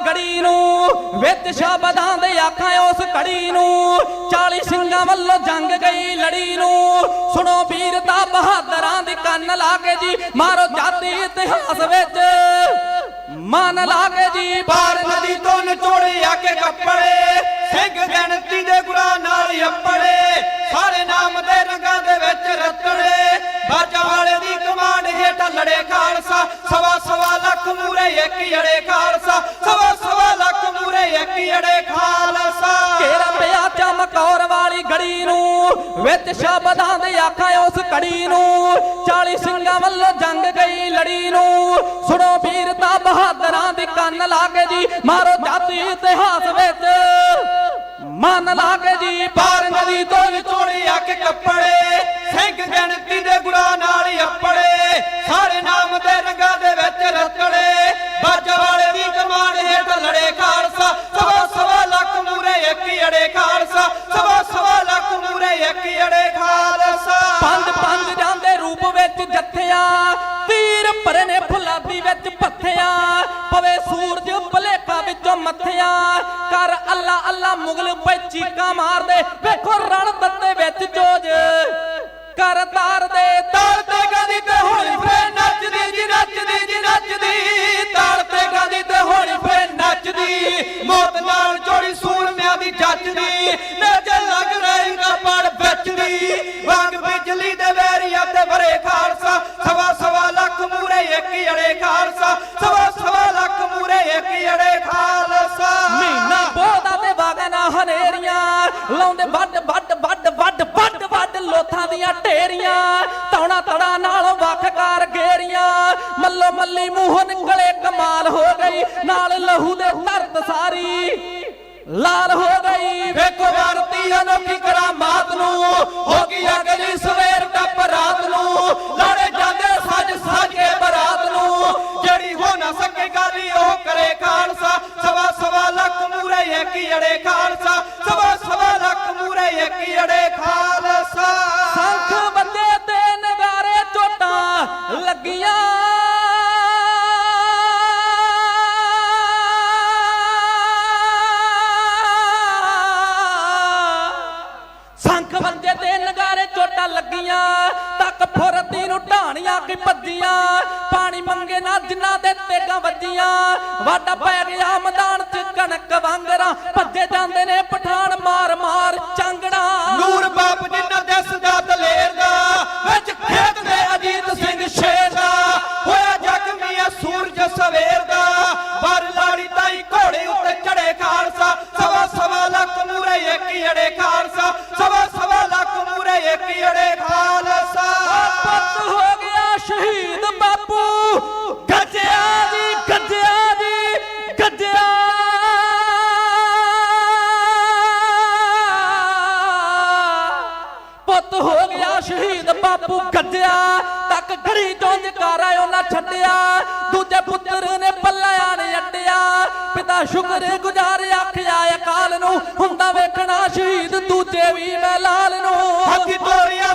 ਗੜੀ ਨੂੰ, ਵਿੱਚ ਸ਼ਬਦਾਂ ਦੇ ਆਖਾਂ ਉਸ ਘੜੀ ਨੂੰ। 40 ਸਿੰਘਾਂ ਵੱਲੋਂ ਜੰਗ ਗਈ ਲੜੀ ਨੂੰ। ਸੁਣੋ ਵੀਰਤਾ ਬਹਾਦਰਾਂ ਦੀ ਕੰਨ ਲਾ ਕੇ ਜੀ, ਮਾਰੋ ਜਾਤੀ ਇਤਿਹਾਸ ਵਿੱਚ। ਮਨ ਲਾ ਕੇ ਜੀ ਪਾਰ ਨਦੀ ਤੋਂ ਨਿਚੋੜੇ ਆ ਕੇ ਕੱਪੜੇ। ਸਿੰਘ ਗਣਤੀ ਦੇ ਗੁਰਾਂ ਨਾਲ ਅੱਪੜੇ। ਸਾਰੇ ਨਾਮ ਦੇ ਰੰਗਾਂ ਦੇ ਵਿੱਚ ਰਤੜੇ। ਬਾਜਾ ਵਾਲੇ ਦੀ ਕਮਾਂਡ ਹੇਠ ਲੜੇ ਖਾਲਸਾ। ਸਵਾ ਸਵਾ ਲੱਖ ਮੂਰੇ ਇੱਕ ਅੜੇ ਖਾਲਸਾ। ਵਿੱਚ ਸ਼ਬਦਾਂ ਦੇ ਆਖਾਂ ਉਸ ਕੜੀ ਨੂੰ। 40 ਸਿੰਘਾਂ ਵੱਲੋਂ ਜੰਗ ਗਈ ਲੜੀ ਨੂੰ। ਸੁਣੋ ਵੀਰਤਾ ਬਹਾਦਰਾਂ ਦੀ ਕੰਨ ਲਾ ਕੇ ਜੀ, ਮਾਰੋ ਜਾਤੀ ਇਤਿਹਾਸ ਵਿੱਚ। ਮਨ ਲਾ ਕੇ ਜੀ ਪਾਰ ਨਦੀ ਤੋਂ ਵਿਚੋੜੇ ਆ ਕੇ ਕੱਪੜੇ। ਪੰਜ ਪੰਜ ਜਾਂਦੇ ਰੂਪ ਵਿੱਚ ਜੱਥਿਆਂ ਤੀਰ ਭਰਨੇ ਫੁਲਾਦੀ ਵਿੱਚ ਪੱਥਿਆਂ ਪਵੇ ਸੂਰਜ ਭਲੇਖਾ ਵਿੱਚੋਂ ਮੱਥਿਆਂ ਕਰ ਅੱਲਾ ਅੱਲਾ ਮੁਗਲ ਪੈ ਚੀਕਾਂ ਮਾਰਦੇ। ਵੇਖੋ ਰਣ ਦਿੱਤੇ ਵਿੱਚ ਜੋਜ। ਕਰ ਬਿਜਲੀ ਦੇ ਵੈਰੀਆਂ ਤੇ ਵਰੇ ਖਾਲਸਾ। ਸਵਾ ਸਵਾ ਲੱਖ ਮੂਰੇ ਇੱਕ ਅੜੇ ਖਾਲਸਾ। ਸਵਾ ਸਵਾ ਲੱਖ ਮੂਰੇ ਇੱਕ ਅੜੇ ਖਾਲਸਾ। ਮਹੀਨਾ ਬੋਦਾ ਤੇ ਵਾਗਨਾ ਹਨੇਰੀਆਂ। ਲਾਉਂਦੇ ਵੱਡ ਵੱਡ ਵੱਡ ਵੱਡ ਵੱਡ ਵੱਡ ਲੋਥਾਂ ਦੀਆਂ ਢੇਰੀਆਂ। ਤੌਣਾ ਤੜਾ ਨਾਲ ਵੱਖਕਾਰ ਗੇਰੀਆਂ। ਮੱਲੋ ਮੱਲੀ ਮੂੰਹ ਨਿਕਲੇ ਕਮਾਲ ਹੋ ਗਈ। ਨਾਲ ਲਹੂ ਦੇ ਧਰਤ ਸਾਰੀ ਲਾਲ ਹੋ ਗਈ। ਵੇਖੋ ਭਾਰਤੀ ਅਨੋਖੀ ਕਰਾਮਾਤ ਨੂੰ ਹੋ ਗਈ ਅਗਲੀ ਸਵੇਰ ਨਾ ਜਿਨ੍ਹਾਂ ਦੇ ਤੇਗਾਂ ਵੱਜੀਆਂ। ਵਾਡਾ ਪੈ ਗਿਆ ਮੈਦਾਨ ਬਾਪੂ ਗੱਜਿਆ ਤੱਕ ਘੜੀ ਚੋਂ ਜਕਾਰਾ ਉਹਨਾਂ ਛੱਡਿਆ। ਦੂਜੇ ਪੁੱਤਰ ਨੇ ਪੱਲਿਆਂ ਨੇ ਅੱਡਿਆ। ਪਿਤਾ ਸ਼ੁਕਰ ਗੁਜ਼ਾਰ ਆਖਿਆ, ਅਕਾਲ ਨੂੰ ਹੁੰਦਾ ਵੇਖਣਾ ਸ਼ਹੀਦ ਦੂਜੇ ਵੀ ਮੈਂ ਲਾਲ ਨੂੰ। ਹੱਥੀ ਤੋਰੀਆਂ